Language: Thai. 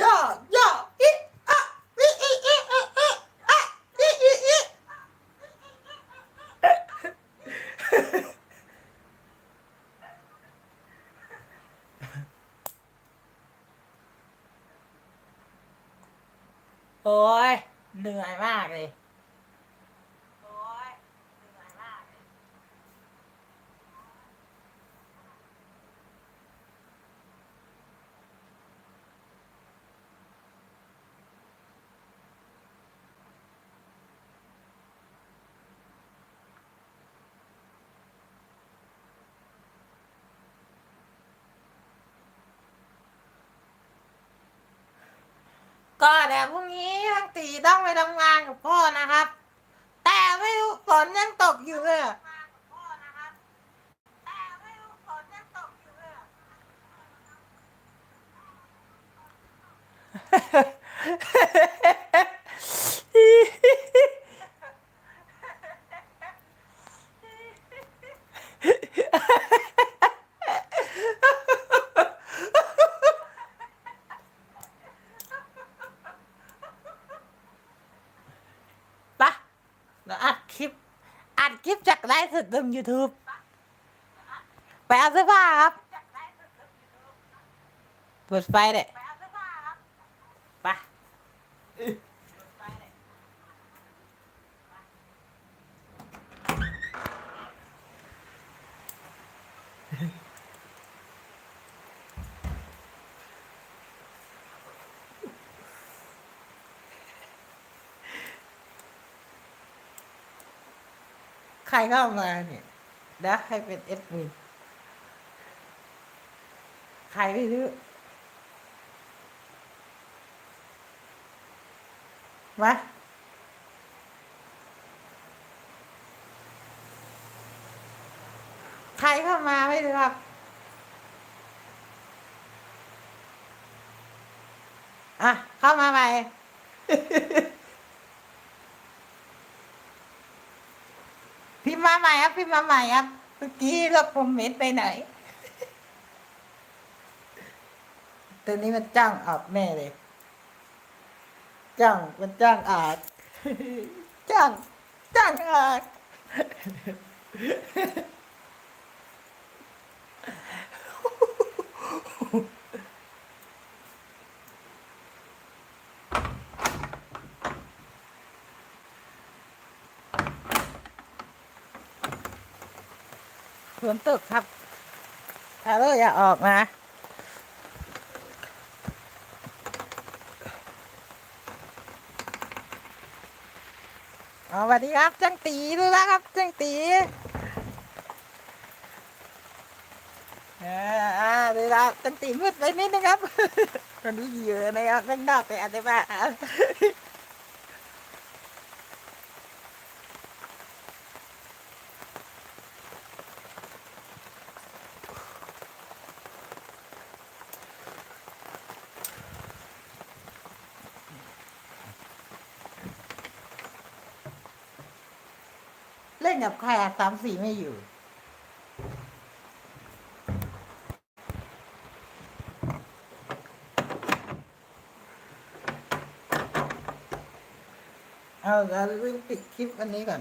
ย่อย่ออีอะอีอีอีอีอีอะอีอีอีโอ้ยเหนื่อยมากเลย โอ้ยเหนื่อยมากเลย ก็เดี๋ยวพรุ่งนี้ทั้งตีต้องไปทำงานกับพ่อนะครับ แต่ไม่รู้ฝนยังตกอยู่เลยอะแต่ไม่รู้ฝนยังตกอยู่เลยอะ ปะเราอัดคลิป อัดคลิปจากไลฟ์สดบนยูทูบไปเอาเสื้อผ้าครับ เปิดไฟเลย รเข้ามาเนี่ยนะให้เป็นเอดมินใครไม่รู้มาใครเข้ามาไม่รู้ครับอะ เข้ามาใหม่ พิมพ์มาใหม่ครับพิมพ์มาใหม่ครับเมื่อกี้เราคอมเมนต์ไปไหน ตัวนี้มันจ้างอาบแม่เลย จ้างมันจ้างอาบจ้างจ้างอาบ ฝนตกครับถ้าเราอย่าออกนะเอาสวัสดีครับจังตีด้วยนะครับจังตีอ่าเวลาจังตีมืดไปนิดนะครับตอนนี้เยื่อนะครับข้างนอกแต่อาจจะมา ล่นกับใครอะสามสี่ไม่อยู่ เอาแล้วปิดคลิปอันนี้ก่อน